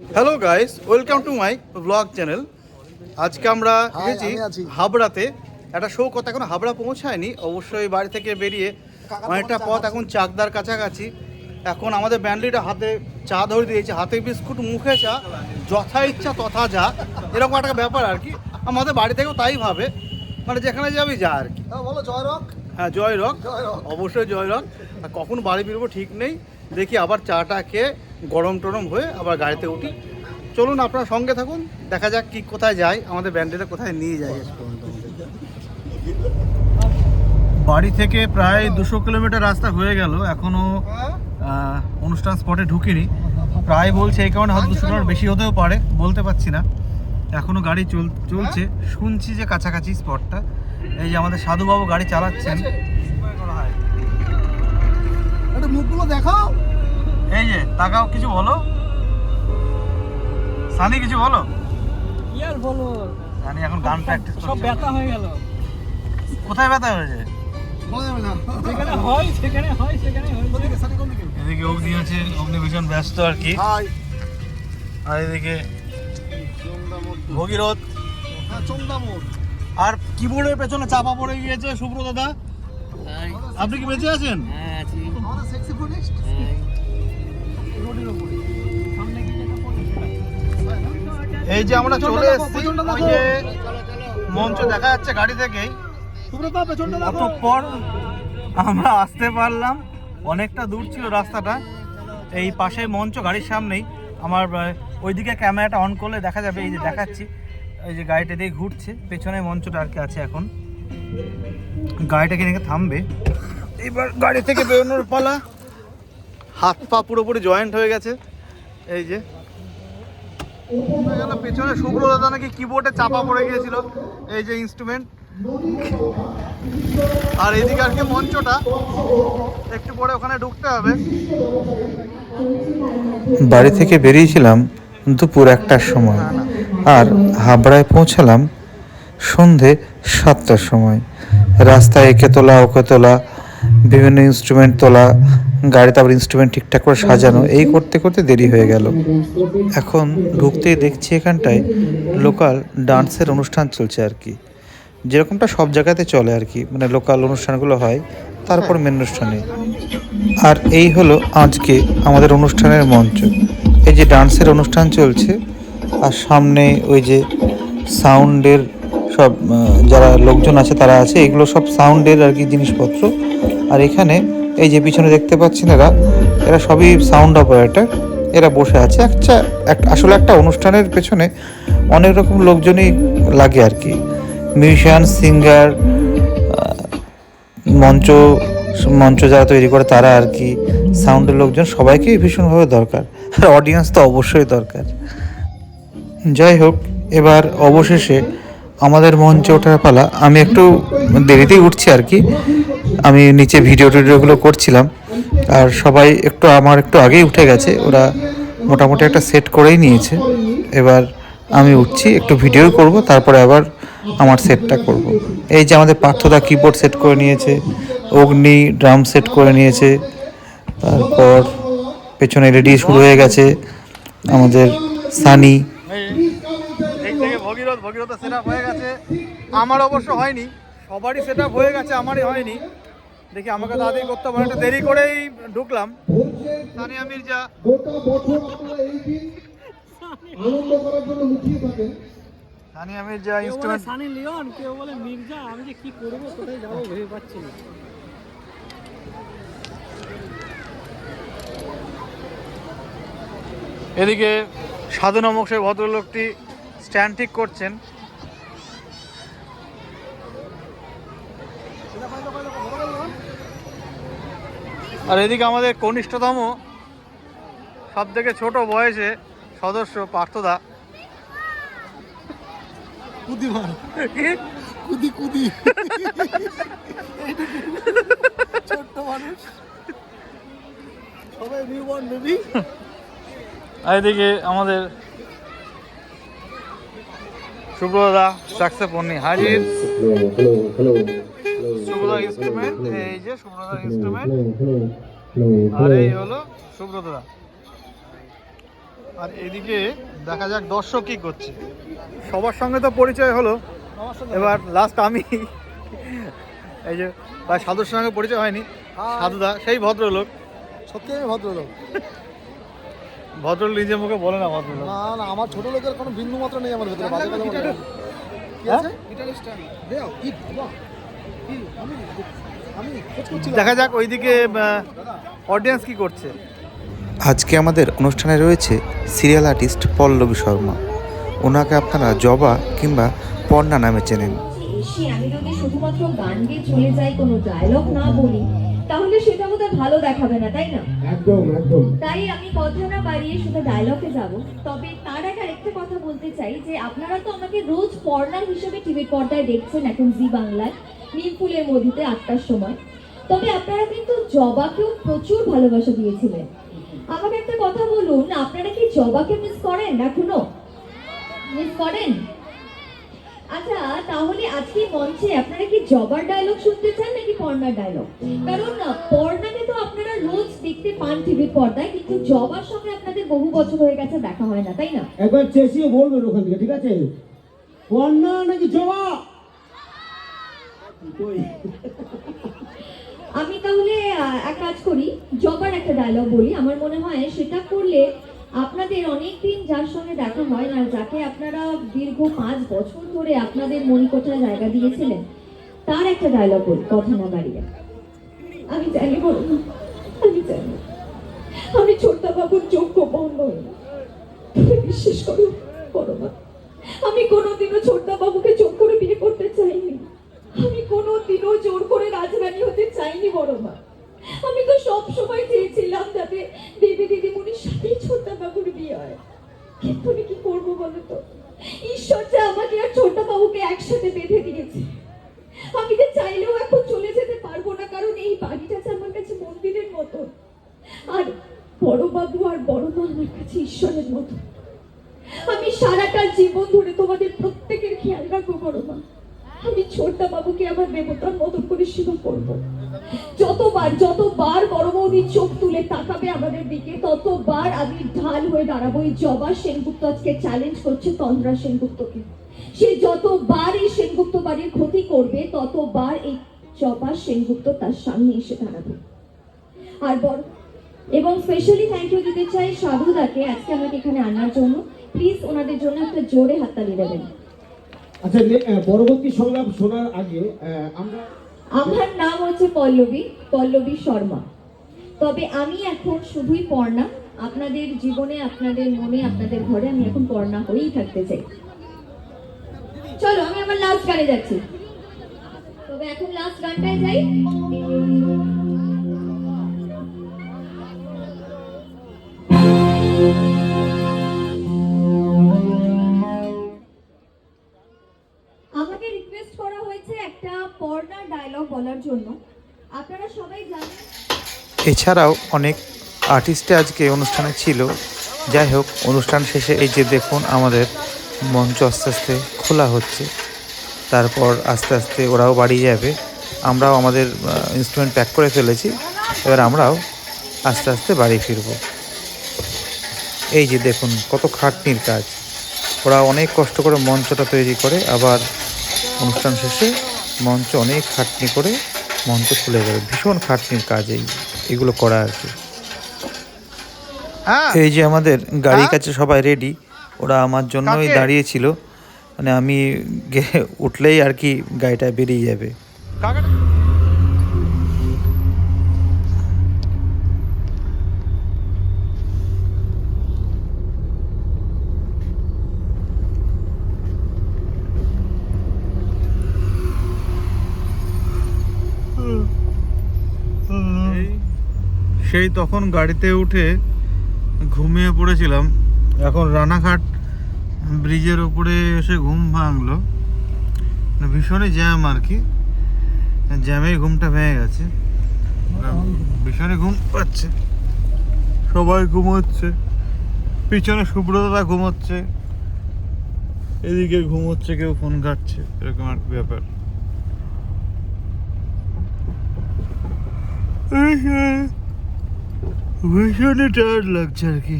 Hello guys welcome to my blog channel আজকে আমরা এসেছি হাবড়াতে। একটা শো কথা এখন হাবড়া পৌঁছায়নি। অবশ্যই বাড়ি থেকে বেরিয়ে অনেকটা পথ এখন চাকদার কাছাকাছি। এখন আমাদের ব্যান্ডলিটা হাতে চা ধরে দিয়েছে। হাতে বিস্কুট মুখে চা যথা ইচ্ছা তথা যা। এরকম একটা ব্যাপার আর কি। আমাদের বাড়ি থেকেও তাই ভাবে। মানে যেখানে যাবি যা আর কি। হ্যাঁ, বলো জয় রক। হ্যাঁ জয় রক। জয় অবশ্যই জয় রক। কখন বাড়ি ফিরবো ঠিক নেই। দেখি আবার চাটা খেয়ে গরম টরম হয়ে আবার গাড়িতে উঠি। চলুন আপনার সঙ্গে থাকুন দেখা যাক কি কোথায় যায় আমাদের ব্যান্ডেলে কোথায় নিয়ে যায় বাড়ি থেকে প্রায় দুশো কিলোমিটার রাস্তা হয়ে গেল এখনও অনুষ্ঠান স্পটে ঢুকিনি। প্রায় বলছে এই কারণে হয়তো দুশো কিলোমিটার বেশি হতেও পারে বলতে পারছি না। এখনও গাড়ি চল চলছে। শুনছি যে কাছাকাছি স্পটটা। এই যে আমাদের সাধুবাবু গাড়ি চালাচ্ছেন। একটু মুখগুলো দেখাও। এই যে তাকাও কিছু বলো। সানি কিছু বলো? কি আর বলব? সানি এখন গান প্র্যাকটিস সব ব্যথা হয়ে গেল। কোথায় ব্যথা হয়েছে? বলা যেখানে হয় সেখানে হয় সেখানে হয়। দিকে সানি কোন দিকে এদিকে অগ্নি আছে অগ্নি ভীষণ ব্যস্ত আর কি। হাই। আর এদিকে ভগীরথ। হ্যাঁ আর কিবোর্ডের পেছনে চাপা পড়ে গিয়েছে সুব্রত দাদা আপনি কি বেঁচে আছেন? হ্যাঁ আছি। এই যে আমরা চলে এসেছি ওই যে মঞ্চ দেখা যাচ্ছে গাড়ি থেকেই। অতঃপর আমরা আসতে পারলাম অনেকটা দূর ছিল রাস্তাটা। এই পাশে মঞ্চ গাড়ির সামনেই। আমার ওইদিকে ক্যামেরাটা অন করলে দেখা যাবে এই যে দেখাচ্ছি। এই যে গাড়িটা দিয়ে ঘুরছে পেছনে মঞ্চটা আর কি আছে এখন। গাড়িটাকে নিয়ে থামবে? এবার গাড়ি থেকে বেরোনোর পালা। হাত পা পুরোপুরি জয়েন্ট হয়ে গেছে। এই যে। হয়ে গেল পেছনে শুভ্র দাদা নাকি কিবোর্ডে চাপা পড়ে গিয়েছিল। এই যে ইনস্ট্রুমেন্ট আর এদিকে আর কি মঞ্চটা। একটু পরে ওখানে ঢুকতে হবে। বাড়ি থেকে বেরিয়েছিলাম দুপুর একটার সময়। আর হাবড়ায় পৌঁছালাম সন্ধে সাতটার সময়। রাস্তায় একে তোলা ওকে তোলা বিভিন্ন ইনস্ট্রুমেন্ট তোলা গাড়িতে আবার ইনস্ট্রুমেন্ট ঠিকঠাক করে সাজানো, এই করতে করতে দেরি হয়ে গেল। এখন ঢুকতেই দেখছি এখানটায় লোকাল ডান্সের অনুষ্ঠান চলছে আর কি। যেরকমটা সব জায়গাতে চলে আর কি মানে লোকাল অনুষ্ঠানগুলো হয় তারপর মেন অনুষ্ঠানে। আর এই হলো আজকে আমাদের অনুষ্ঠানের মঞ্চ। এই যে ডান্সের অনুষ্ঠান চলছে, আর সামনে ওই যে সাউন্ডের সব যারা লোকজন আছে তারা আছে, এগুলো সব সাউন্ডের আর কি জিনিসপত্র। আর এখানে এই যে পিছনে দেখতে পাচ্ছেন এরা এরা সবই সাউন্ড অপারেটর। এরা বসে আছে। একটা, এক- আসলে একটা অনুষ্ঠানের পেছনে অনেক রকম লোকজনই লাগে আর কি। মিউজিশিয়ান, সিঙ্গার মঞ্চ মঞ্চ যারা তৈরি করে তারা আর কি সাউন্ডের লোকজন সবাইকেই ভীষণভাবে দরকার। আর অডিয়েন্স তো অবশ্যই দরকার। যাই হোক, এবার অবশেষে আমাদের মঞ্চে ওঠার পালা, আমি একটু দেরিতেই উঠছি আর কি। আমি নিচে ভিডিও টিডিওগুলো করছিলাম, আর সবাই একটু আমার একটু আগেই উঠে গেছে, ওরা মোটামুটি একটা সেট করেই নিয়েছে। এবার আমি উঠছি, একটু ভিডিও করব, তারপরে আবার আমার সেটটা করব। এই যে আমাদের পার্থদা কিবোর্ড সেট করে নিয়েছে, অগ্নি ড্রাম সেট করে নিয়েছে, তারপর পেছনে রেডি শুরু হয়ে গেছে, আমাদের সানি ভগীরথ ভগীরথ সেট হয়ে গেছে। আমার অবশ্য হয়নি সবারই সেট হয়ে গেছে আমারই হয়নি। দেখি আমাকে তাড়াতাড়ি করতে হবে একটু দেরি করেই ঢুকলাম। সানিয়া মির্জা গোটা বছর আপনারা এই দিন আনন্দ করার জন্য লুকিয়ে থাকেন। সানিয়া মির্জা ইনস্ট্রুমেন্ট সানি লিওন কেউ বলে মির্জা আমি যে কি করব কোথায় যাব ভেবে পাচ্ছি না। এদিকে সাধু নামক সেই ভদ্রলোকটি স্ট্যান্ড ঠিক করছেন। আর এদিকে আমাদের কনিষ্ঠতম সব থেকে ছোট বয়সে সদস্য পার্থদা। কুদিমান কুদি কুদি। ছোট্ট মানুষ। সবাই নিউবর্ন বেবি আর এদিকে আমাদের সুব্রদা সাক্সেফোনি হাজির। সুব্রদা ইনস্ট্রুমেন্ট এই যে সুব্রদা ইনস্ট্রুমেন্ট আর এই হলো সুব্রতদা আর এদিকে দেখা যাক দর্শক কি করছে। সবার সঙ্গে তো পরিচয় হলো। এবার লাস্ট আমি। এই যে ভাই সাধুর সঙ্গে পরিচয় হয়নি। সাধুদা সেই ভদ্রলোক। সত্যি আমি ভদ্রলোক। ভদ্রলোক নিজের মুখে বলে না ভদ্রলোক না না আমার ছোট লোকের কোনো বিন্দু মাত্র নেই আমার ভেতরে বাজে কথা বলে না। কি? আছে দেও, কি বাবা? কি? আমি আমি খোঁজ করছিলাম। দেখা যাক ওইদিকে অডিয়েন্স কি করছে আজকে আমাদের অনুষ্ঠানে রয়েছে সিরিয়াল আর্টিস্ট পল্লবী শর্মা ওনাকে আপনারা জবা কিংবা পর্ণা নামে চেনেন আমি যদি শুধুমাত্র গান গেয়ে চলে যাই কোনো ডায়লগ না বলি তাহলে সেটা বোধহয় ভালো দেখাবে না তাই না? একদম একদম। তাই আমি কথা না বাড়িয়ে শুধু ডায়লগে যাব। তবে তার আগে আরেকটা কথা বলতে চাই যে আপনারা তো আমাকে রোজ পর্নার হিসেবে টিভির পর্দায় দেখছেন এখন জি বাংলায় নীলফুলের মধ্যে আটটার সময়। তবে আপনারা কিন্তু জবাকেও প্রচুর ভালোবাসা দিয়েছিলেন। আমাকে একটা কথা বলুন আপনারা কি জবাকে মিস করেন এখনও মিস করেন? আচ্ছা তাহলে আজকে মঞ্চে আপনারা কি জবার ডায়লগ শুনতে চান নাকি পর্ণার ডায়লগ কারণ পর্ণাকে তো আপনারা রোজ দেখতে পান টিভির পর্দায় কিন্তু জবার সঙ্গে আপনাদের বহু বছর হয়ে গেছে দেখা হয় না তাই না? একবার চেঁচিয়ে বলবেন ওখান থেকে ঠিক আছে? কন্যা নাকি জবা? আমি তাহলে এক কাজ করি জবার একটা ডায়লগ বলি। আমার মনে হয় সেটা করলে আপনাদের অনেক দিন যার সঙ্গে দেখা হয় না যাকে আপনারা দীর্ঘ পাঁচ বছর ধরে আপনাদের মণিকোঠায় জায়গা দিয়েছিলেন তার একটা ডায়লগ বলি কথা না বাড়িয়ে। আমি জানি মা, আমি জানি। আমি ছোট্ট বাবুর যোগ্য বন্ধ হই না তুমি বিশ্বাস করো মা আমি কোনোদিনও ছোট্ট বাবুকে জোর করে বিয়ে করতে চাইনি। আমি কোনোদিনও জোর করে রাজরানী হতে চাইনি বড় মা। আমি তো সব সময় চেয়েছিলাম যাতে দেবী দিদিমণির সাথেই ছোট্ট বাবুর বিয়ে হয়। কিন্তু আমি কি করব বলো তো? ঈশ্বর যে আমাকে আর ছোট্ট বাবুকে একসাথে বেঁধে দিয়েছে। আমি যে চাইলেও এখন চলে যেতে পারব না, কারণ এই বাড়িটা যে আমার কাছে মন্দিরের মতো আর বড় বাবু আর বড় মা আমার কাছে ঈশ্বরের মতো আমি সারাটা জীবন ধরে তোমাদের প্রত্যেকের খেয়াল রাখব বড় মা আমি ছোট্ট বাবুকে আমার দেবতার মতন করে সেবা করব। যতবার যতবার বড় বৌদি চোখ তুলে তাকাবে আমাদের দিকে, ততবার আমি ঢাল হয়ে দাঁড়াবো এই জবা সেনগুপ্ত আজকে চ্যালেঞ্জ করছে তন্দ্রা সেনগুপ্তকে। সে যতবার এই সেনগুপ্ত বাড়ির ক্ষতি করবে, ততবার এই জবা সেনগুপ্ত তার সামনে এসে দাঁড়াবে। আর বড় এবং স্পেশালি থ্যাংক ইউ দিতে চাই সাধুদাকে, আজকে আমাকে এখানে আনার জন্য। প্লিজ ওনাদের জন্য একটা জোরে হাততালি দেবেন। আচ্ছা পরবর্তী সংলাপ আমার নাম হচ্ছে পল্লবী পল্লবী শর্মা। তবে আমি এখন শুধুই পর্ণা আপনাদের জীবনে, আপনাদের মনে, আপনাদের ঘরে আমি এখন পর্ণা হয়েই থাকতে চাই। চলো, আমি আমার লাস্ট গানে যাচ্ছি। তবে এখন লাস্ট গানটায় যাই। এছাড়াও অনেক আর্টিস্টে আজকে অনুষ্ঠানে ছিল। যাই হোক, অনুষ্ঠান শেষে এই যে দেখুন আমাদের মঞ্চ আস্তে আস্তে খোলা হচ্ছে। তারপর আস্তে আস্তে ওরাও বাড়ি যাবে। আমরাও আমাদের ইনস্ট্রুমেন্ট প্যাক করে ফেলেছি। এবার আমরাও আস্তে আস্তে বাড়ি ফিরব। এই যে দেখুন, কত খাটনির কাজ। ওরা অনেক কষ্ট করে মঞ্চটা তৈরি করে। আবার অনুষ্ঠান শেষে মঞ্চ অনেক খাটনি করে মঞ্চ খুলে যাবে ভীষণ খাটনির কাজ এই। এগুলো করা আর কি। হ্যাঁ। এই যে আমাদের গাড়ির হ্যাঁ? কাছে সবাই রেডি ওরা আমার জন্যই? দাঁড়িয়েছিল। মানে আমি গে- উঠলেই আর কি গাড়িটা বেরিয়ে যাবে। সেই তখন গাড়িতে উঠে ঘুমিয়ে পড়েছিলাম। এখন রানাঘাট ব্রিজের উপরে এসে ঘুম ভাঙলো। মানে ভীষণই জ্যাম আর কি। জ্যামেই ঘুমটা ভেঙে গেছে। ভীষণই ঘুম পাচ্ছে। সবাই ঘুমোচ্ছে। পিছনে সুব্রতদা ঘুমোচ্ছে। এদিকে ঘুমোচ্ছে, কেউ ফোন ঘাটছে। এরকম আর ব্যাপার। ভীষণই টায়ার্ড লাগছে আর কি।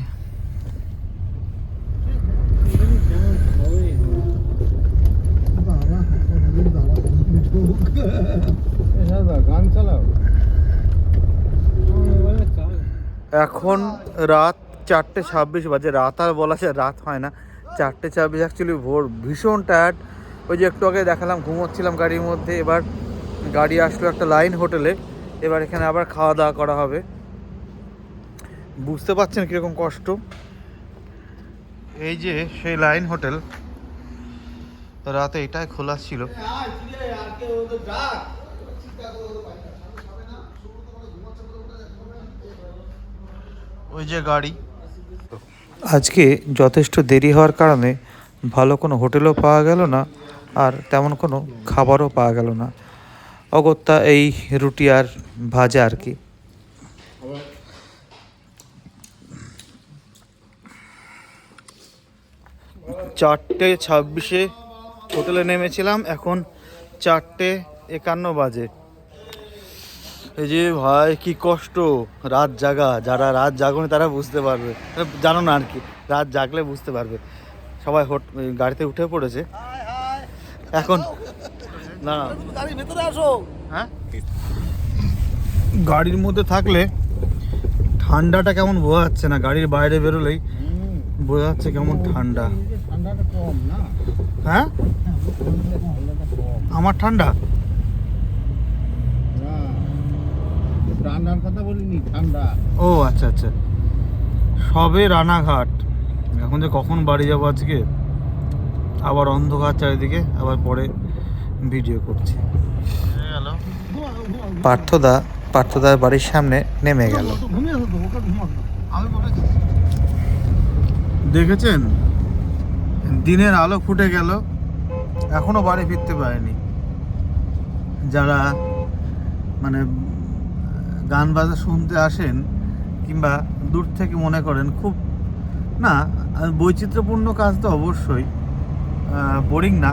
এখন রাত চারটে ছাব্বিশ বাজে, রাত আর বলা যায় রাত হয় না। চারটে ছাব্বিশ অ্যাকচুয়ালি ভোর, ভীষণ টায়ার্ড ওই যে একটু আগে দেখালাম, ঘুমোচ্ছিলাম গাড়ির মধ্যে, এবার গাড়ি আসলো একটা লাইন হোটেলে, এবার এখানে আবার খাওয়া দাওয়া করা হবে। বুঝতে পারছেন কীরকম কষ্ট? এই যে সেই লাইন হোটেল রাতে এটাই খোলা ছিল। ওই যে গাড়ি। আজকে যথেষ্ট দেরি হওয়ার কারণে ভালো কোনো হোটেলও পাওয়া গেল না আর তেমন কোনো খাবারও পাওয়া গেল না। অগত্যা এই রুটি আর ভাজা আর কি। চারটে ছাব্বিশে হোটেলে নেমেছিলাম, এখন চারটে একান্ন বাজে। এই যে ভাই, কি কষ্ট। রাত জাগা, যারা রাত জাগনি তারা বুঝতে পারবে। জানো না আর কি, রাত জাগলে বুঝতে পারবে। সবাই হোট, গাড়িতে উঠে পড়েছে। এখন, না হ্যাঁ? গাড়ির মধ্যে থাকলে ঠান্ডাটা কেমন বোঝা যাচ্ছে না, গাড়ির বাইরে বেরোলেই। বোঝা যাচ্ছে কেমন ঠান্ডা। হ্যাঁ? আমার ঠান্ডা? কথা বলিনি ঠান্ডা ও আচ্ছা আচ্ছা। সবে রানাঘাট। এখন যে কখন বাড়ি যাব আজকে? আবার অন্ধকার চারিদিকে, আবার পরে ভিডিও করছি। পার্থদা, পার্থদার বাড়ির সামনে নেমে গেল। আমি দেখেছেন? দিনের আলো ফুটে গেল, এখনও বাড়ি ফিরতে পারেনি। যারা মানে গান বাজা শুনতে আসেন কিংবা দূর থেকে মনে করেন, খুব, না, বৈচিত্র্যপূর্ণ কাজ তো অবশ্যই বোরিং না,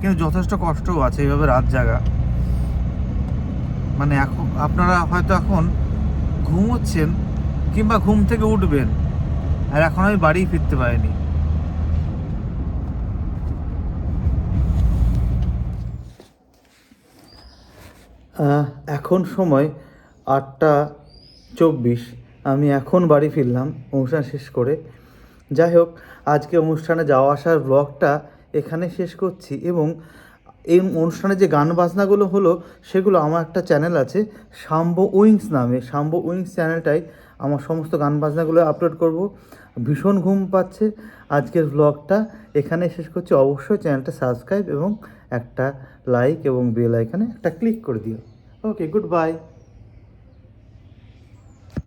কিন্তু যথেষ্ট কষ্টও আছে এইভাবে রাত জাগা। মানে এখন, আপনারা হয়তো এখন ঘুমোচ্ছেন কিংবা ঘুম থেকে উঠবেন। আর এখন আমি বাড়ি ফিরতে পারিনি। এখন সময় আটটা চব্বিশ। আমি এখন বাড়ি ফিরলাম, অনুষ্ঠান শেষ করে। যাই হোক, আজকে অনুষ্ঠানে যাওয়া আসার ব্লগটা এখানে শেষ করছি এবং এই অনুষ্ঠানে যে গান বাজনাগুলো হলো, সেগুলো আমার একটা চ্যানেল আছে শাম্বো উইংস নামে। শাম্ব উইংস চ্যানেলটাই আমার সমস্ত গান বাজনাগুলো আপলোড করব। ভীষণ ঘুম পাচ্ছে। আজকের ব্লগটা এখানে শেষ করছি। অবশ্যই চ্যানেলটা সাবস্ক্রাইব এবং একটা লাইক এবং বেল আইকানে একটা ক্লিক করে দিও। Okay good bye